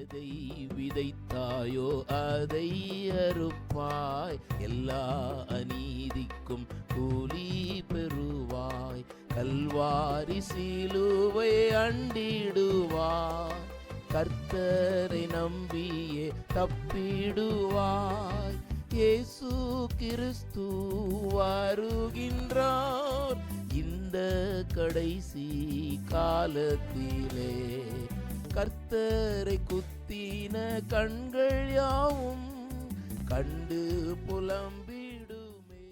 எதை விதைத்தாயோ அதை அறுப்பாய். எல்லா அநீதிக்கும் கூலி பெறுவாய். கல்வாரி சீலுவை அண்டிடுவாய். கர்த்தரை நம்பியே தப்பிடுவாய். இயேசு கிறிஸ்து வருகின்றார். இந்த கடைசி காலத்திலே கர்த்தரை குத்தின கண்கள் யாவும் கண்டு புலம்பிடுமே.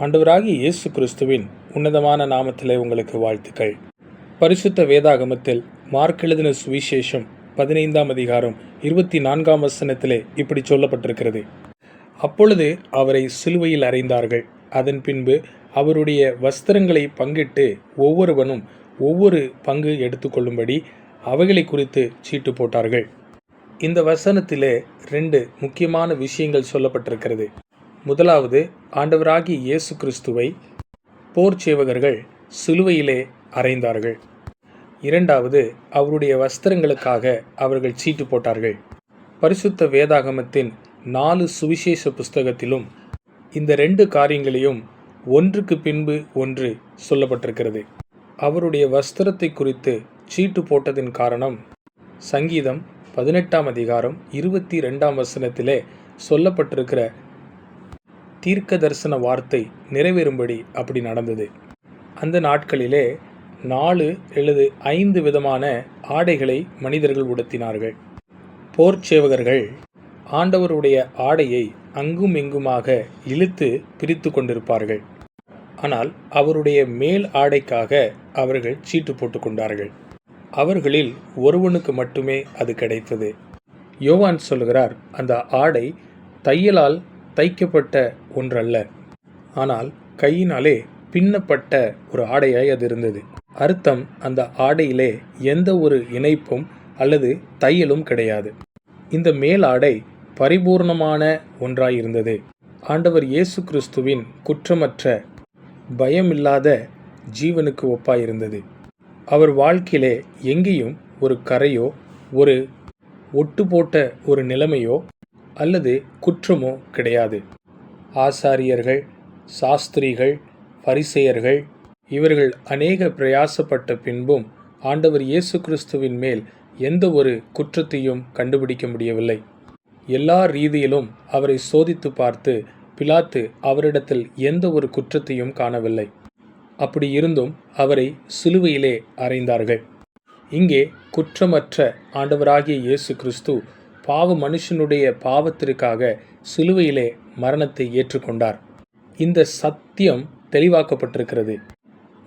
ஆண்டவராகி இயேசு கிறிஸ்துவின் உன்னதமான நாமத்திலே உங்களுக்கு வாழ்த்துக்கள். பரிசுத்த வேதாகமத்தில் மார்க் எழுதின சுவிசேஷம் பதினைந்தாம் அதிகாரம் இருபத்தி நான்காம் வசனத்திலே இப்படி சொல்லப்பட்டிருக்கிறது. அப்பொழுது அவரை சிலுவையில் அறைந்தார்கள். அதன் பின்பு அவருடைய வஸ்திரங்களை பங்கிட்டு ஒவ்வொருவனும் ஒவ்வொரு பங்கு எடுத்துக்கொள்ளும்படி அவைகளை குறித்து சீட்டு போட்டார்கள். இந்த வசனத்திலே ரெண்டு முக்கியமான விஷயங்கள் சொல்லப்பட்டிருக்கிறது. முதலாவது ஆண்டவராகி இயேசு கிறிஸ்துவை போர் சேவகர்கள் சிலுவையிலே அறைந்தார்கள். இரண்டாவது அவருடைய வஸ்திரங்களுக்காக அவர்கள் சீட்டு போட்டார்கள். பரிசுத்த வேதாகமத்தின் நாலு சுவிசேஷ புஸ்தகத்திலும் இந்த ரெண்டு காரியங்களையும் ஒன்றுக்கு பின்பு ஒன்று சொல்லப்பட்டிருக்கிறது. அவருடைய வஸ்திரத்தை குறித்து சீட்டு போட்டதின் காரணம் சங்கீதம் பதினெட்டாம் அதிகாரம் இருபத்தி ரெண்டாம் வசனத்திலே சொல்லப்பட்டிருக்கிற தீர்க்க தரிசன வார்த்தை நிறைவேறும்படி அப்படி நடந்தது. அந்த நாட்களிலே நாலு அல்லது ஐந்து விதமான ஆடைகளை மனிதர்கள் உடுத்தினார்கள். போர்ச்சேவகர்கள் ஆண்டவருடைய ஆடையை அங்கும் இங்குமாக இழுத்து பிரித்து கொண்டிருப்பார்கள். ஆனால் அவருடைய மேல் ஆடைக்காக அவர்கள் சீட்டு போட்டுக்கொண்டார்கள் அவர்களில் ஒருவனுக்கு மட்டுமே அது கிடைத்தது. யோவான் சொல்கிறார் அந்த ஆடை தையலால் தைக்கப்பட்ட ஒன்றல்ல. ஆனால் கையினாலே பின்னப்பட்ட ஒரு ஆடையாய் அது இருந்தது. அர்த்தம் அந்த ஆடையிலே எந்த ஒரு இணைப்பும் அல்லது தையலும் கிடையாது. இந்த மேலாடை பரிபூர்ணமான ஒன்றாய் இருந்தது ஆண்டவர் இயேசு கிறிஸ்துவின் குற்றமற்ற பயமில்லாத ஜீவனுக்கு ஒப்பாயிருந்தது. அவர் வாழ்க்கையிலே எங்கேயும் ஒரு கரையோ ஒரு ஒட்டு போட்ட ஒரு நிலைமையோ அல்லது குற்றமோ கிடையாது. ஆசாரியர்கள் சாஸ்திரிகள் பரிசெயர்கள் இவர்கள் அநேக பிரயாசப்பட்ட பின்பும் ஆண்டவர் இயேசு கிறிஸ்துவின் மேல் எந்த ஒரு குற்றத்தையும் கண்டுபிடிக்க முடியவில்லை. எல்லா ரீதியிலும் அவரை சோதித்து பார்த்து பிலாத்து அவரிடத்தில் எந்த ஒரு குற்றத்தையும் காணவில்லை. அப்படி இருந்தும் அவரை சிலுவையிலே அறைந்தார்கள். இங்கே குற்றமற்ற ஆண்டவராகிய இயேசு கிறிஸ்து பாவ மனுஷனுடைய பாவத்திற்காக சிலுவையிலே மரணத்தை ஏற்றுக்கொண்டார். இந்த சத்தியம் தெளிவாக்கப்பட்டிருக்கிறது.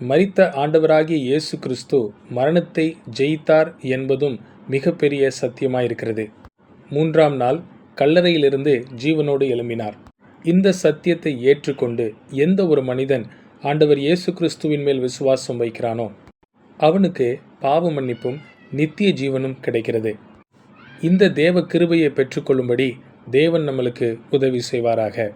மரித்த ஆண்டவராகிய இயேசு கிறிஸ்து மரணத்தை ஜெயித்தார் என்பதும் மிகப்பெரிய சத்தியமாயிருக்கிறது. மூன்றாம் நாள் கல்லறையிலிருந்து ஜீவனோடு எழும்பினார். இந்த சத்தியத்தை ஏற்றுக்கொண்டு எந்த ஒரு மனிதன் ஆண்டவர் இயேசு கிறிஸ்துவின் மேல் விசுவாசம் வைக்கிறானோ? அவனுக்கு பாவ மன்னிப்பும் நித்திய ஜீவனும் கிடைக்கிறது. இந்த தேவ கிருபையை பெற்றுக்கொள்ளும்படி தேவன் நம்மளுக்கு உதவி செய்வாராக.